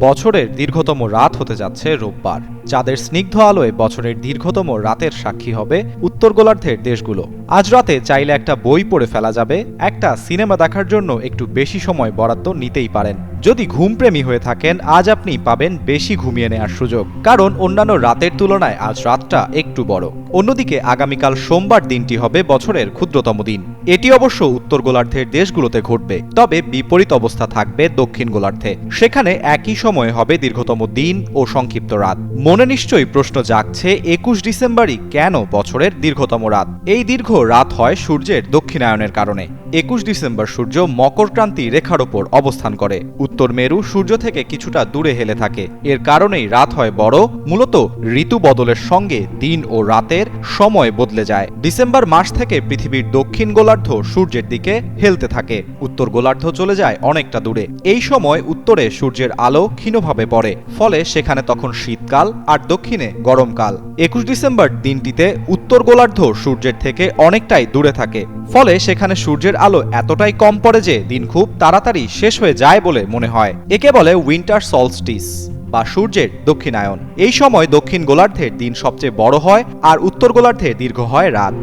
বছরের দীর্ঘতম রাত হতে যাচ্ছে রোববার। চাঁদের স্নিগ্ধ আলোয় বছরের দীর্ঘতম রাতের সাক্ষী হবে উত্তর গোলার্ধের দেশগুলো। আজ রাতে চাইলে একটা বই পড়ে ফেলা যাবে, একটা সিনেমা দেখার জন্য একটু বেশি সময় বরাদ্দ নিতেই পারেন। যদি ঘুমপ্রেমী হয়ে থাকেন, আজ আপনি পাবেন বেশি ঘুমিয়ে নেওয়ার সুযোগ। কারণ অন্যান্য রাতের তুলনায় আজ রাতটা একটু বড়। অন্যদিকে আগামীকাল সোমবার দিনটি হবে বছরের ক্ষুদ্রতম দিন। এটি অবশ্য উত্তর গোলার্ধের দেশগুলোতে ঘটবে, তবে বিপরীত অবস্থা থাকবে দক্ষিণ গোলার্ধে। সেখানে একই সময়ে হবে দীর্ঘতম দিন ও সংক্ষিপ্ত রাত। মনে নিশ্চয়ই প্রশ্ন জাগছে, একুশ ডিসেম্বরই কেন বছরের দীর্ঘতম রাত? এই দীর্ঘ রাত হয় সূর্যের দক্ষিণায়নের কারণে। একুশ ডিসেম্বর সূর্য মকরক্রান্তি রেখার ওপর অবস্থান করে। উত্তর মেরু সূর্য থেকে কিছুটা দূরে হেলে থাকে। এর কারণেই রাত হয় বড়, মূলত ঋতু বদলের সঙ্গে দিন ও রাতের সময় বদলে যায়। ডিসেম্বর মাস থেকে পৃথিবীর দক্ষিণ গোলার্ধ সূর্যের দিকে হেলতে থাকে। উত্তর গোলার্ধ চলে যায় অনেকটা দূরে। এই সময় উত্তরে সূর্যের আলো ক্ষীণভাবে পড়ে, ফলে সেখানে তখন শীতকাল আর দক্ষিণে গরমকাল। একুশ ডিসেম্বর দিনটিতে উত্তর গোলার্ধ সূর্যের থেকে অনেকটাই দূরে থাকে, ফলে সেখানে সূর্যের আলো এতটাই কম পড়ে যে দিন খুব তাড়াতাড়ি শেষ হয়ে যায় বলে মনে হয়। একে বলে উইন্টার সলস্টিস বা সূর্যের দক্ষিণায়ন। এই সময় দক্ষিণ গোলার্ধের দিন সবচেয়ে বড় হয় আর উত্তর গোলার্ধে দীর্ঘ হয় রাত।